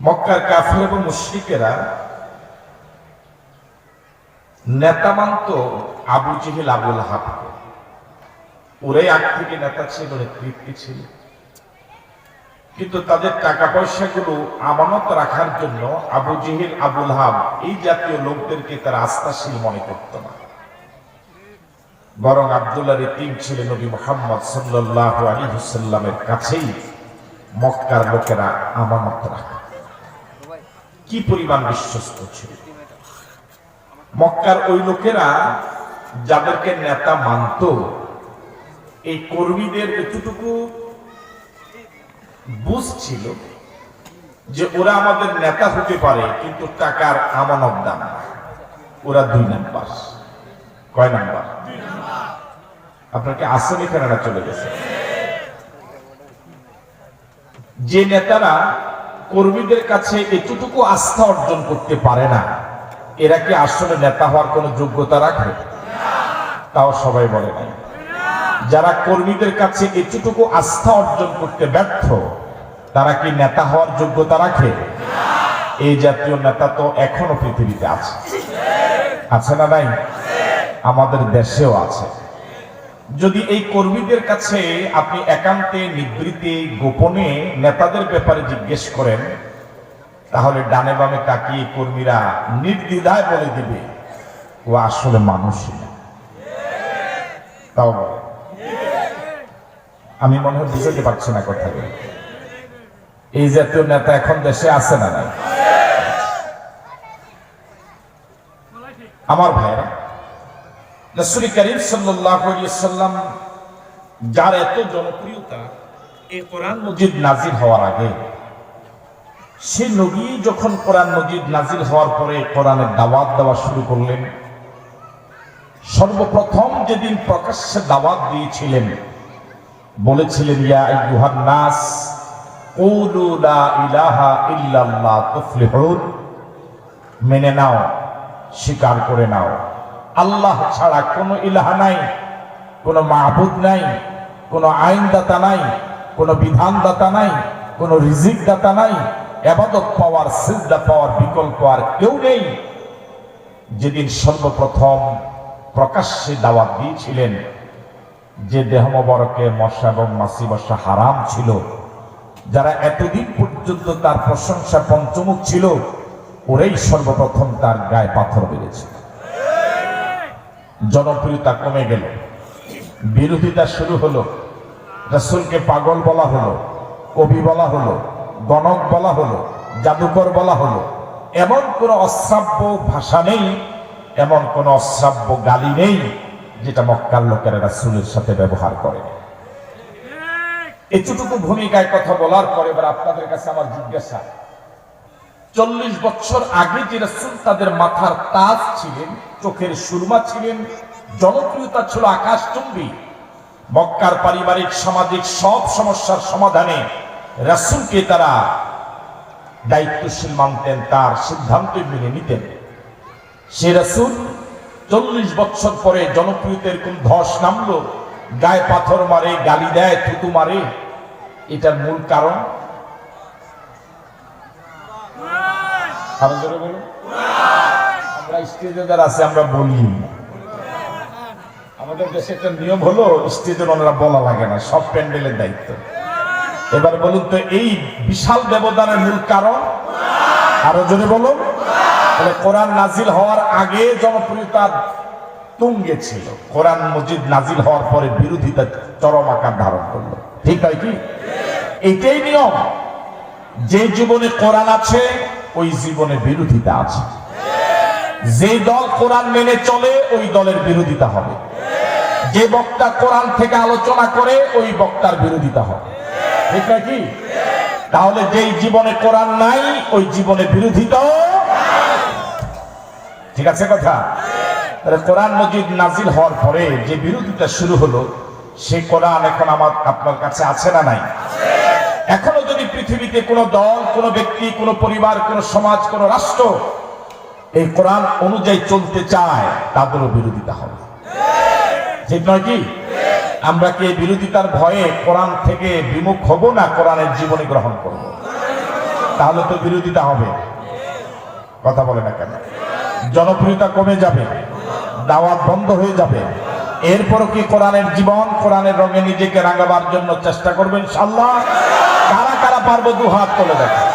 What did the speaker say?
মক্কার কাফের এবং মুশরিকেরা নেতা মানত আবু জেহেল আবুল হাবকে ওরাই আগ থেকে নেতা ছিল নেতৃত্বে ছিল। কিন্তু তাদের টাকা পয়সাগুলো আমানত রাখার জন্য আবু জেহেল আবুল হাব এই জাতীয় লোকদেরকে তারা আস্থাশীল মনে করত না। বরং আবদুল্লাহ তিন ছেলে নবী মোহাম্মদ সাল্লাহ আলী হুসাল্লামের কাছেই মক্কার লোকেরা আমানত রাখা কি পরিমাণ বিশ্বস্ত ছিল? মক্কার ওই লোকেরা যাদেরকে নেতা মানত এই কর্মীদের এতটুকু বুঝছিল যে ওরা আমাদের নেতা হতে পারে কিন্তু টাকার আমানত দাম ওরা দুই নাম্বার। কয় নাম্বার? আপনাকে আসেন এখানে চলে গেছে? যে নেতারা কর্মীদের কাছে এতটুকু আস্থা অর্জন করতে পারে না। এরা কি আসলে নেতা হওয়ার কোনো যোগ্যতা রাখে তাও সবাই বলে নাই। যারা কর্মীদের কাছে এতটুকু আস্থা অর্জন করতে ব্যর্থ, তারা কি নেতা হওয়ার যোগ্যতা রাখে? এই জাতীয় নেতা তো এখনও পৃথিবীতে আছে। আছে না নাই? আমাদের দেশেও আছে। যদি এই কর্মীদের কাছে আপনি একান্তে নিবৃত্তি গোপনে নেতাদের ব্যাপারে জিজ্ঞেস করেন, তাহলে ডানে বামে তাকিয়ে কর্মীরা নির্দ্বিধায় বলে দিবে, ও আসলে মানুষই না তাও আমি মনে হয় বুঝতে পারছি না কথাগুলো। এই জাতীয় নেতা এখন দেশে আছে না আমার ভাইরা রসুল করিম সাল্লাম যার এত জনপ্রিয়তা এই কোরআন মজিদ নাজির হওয়ার আগে, সে নবী যখন কোরআন মজিদ নাজির হওয়ার পরে কোরআনের দাওয়াত দেওয়া শুরু করলেন, সর্বপ্রথম যেদিন প্রকাশ্যে দাওয়াত দিয়েছিলেন, বলেছিলেন, ইয়া আইয়ুহান নাস, কুলু লা ইলাহা ইল্লাল্লাহ তুফলিহুন। মেনে নাও, স্বীকার করে নাও। আল্লাহ ছাড়া কোনো ইলাহা নাই, কোনো মাহবুদ নাই, কোনো আইনদাতা নাই, কোনো বিধানদাতা নাই, কোনো রিজিক দাতা নাই, এবাদত পাওয়ার সিদ্ধা পাওয়ার বিকল্প আর কেউ নেই। যেদিন সর্বপ্রথম প্রকাশ্যে দাওয়াত দিয়েছিলেন, যে দেহ মোবারকে মশা এবং মাসি বসা হারাম ছিল, যারা এতদিন পর্যন্ত তার প্রশংসা পঞ্চমুখ ছিল, ওরাই সর্বপ্রথম তার গায়ে পাথর বেড়েছে জনপ্রিয়তা কমে গেল। বিরোধিতা শুরু হলো, রসুলকে পাগল বলা হলো, কবি বলা হলো, গণক বলা হলো, জাদুকর বলা হলো। এমন কোন অশ্রাব্য ভাষা নেই, এমন কোন অশ্রাব্য গালি নেই, যেটা মক্কার লোকেরা রাসুলের সাথে ব্যবহার করে। এতটুকু ভূমিকায় কথা বলার পরে এবার আপনাদের কাছে আমার জিজ্ঞাসা চল্লিশ বছর আগে যে রাসুল তাদের মাথার তাজ ছিলেন, চোখের সুরমা ছিলেন, জনপ্রিয়তা ছিল আকাশচুম্বী। মক্কার পারিবারিক, সামাজিক সব সমস্যার সমাধানে রাসুলকে তারা দায়িত্বশীল মানতেন, তার সিদ্ধান্ত মেনে নিতেন। সে রাসুল চল্লিশ বছর পরে জনপ্রিয়তার কোন ধস নামলো, গায়ে পাথর মারে, গালি দেয়, থুতু মারে, এটার মূল কারণ আরও জোরে বলুন। আমরা স্টেজে আছে, আমরা বলি। আমাদের দেশে একটা নিয়ম হলো, স্টেজে ওনারা বলা লাগে না, সব প্যান্ডেলের দায়িত্ব। এবার বলুন তো, এই বিশাল ব্যবধানের মূল কারণ? আরও জোরে বলুন। তাহলে কোরআন নাজিল হওয়ার আগে জনপ্রিয়তা তুঙ্গে ছিল কোরআন মজিদ নাজিল হওয়ার পরে বিরোধিতা চরম আকার ধারণ করল। ঠিক হয় কি? এটাই নিয়ম। যে জীবনে কোরআন আছে ওই জীবনে বিরোধিতা আছে। যে দল কোরআন মেনে চলে, ওই দলের বিরোধিতা হবে। যে বক্তা কোরআন থেকে আলোচনা করে, ওই বক্তার বিরোধিতা হবে। ঠিক না কি তাহলে যেই জীবনে কোরআন নাই, ওই জীবনে বিরোধিতাও ঠিক আছে কথা? তাহলে কোরআন মজিদ নাজিল হওয়ার পরে যে বিরোধিতা শুরু হলো, সে কোরআন এখন আমার, আপনার কাছে আছে না নাই? এখনও যদি পৃথিবীতে কোনো দল, কোনো ব্যক্তি, কোনো পরিবার, কোনো সমাজ, কোনো রাষ্ট্র এই কোরআন অনুযায়ী চলতে চায়, তাদেরও বিরোধিতা হবে। ঠিক নয় কি? আমরা কি বিরোধিতার ভয়ে কোরআন থেকে বিমুখ হব না কোরআনের জীবনে গ্রহণ করব? তাহলে তো বিরোধিতা হবে। কথা বলে না কেন? জনপ্রিয়তা কমে যাবে, দাওয়াত বন্ধ হয়ে যাবে। এরপরও কি কোরআনের জীবন, কোরআনের রঙে নিজেকে রাঙাবার জন্য চেষ্টা করবেন? ইনশাআল্লাহ। কারা পারবে দু হাত তুলে দেখেন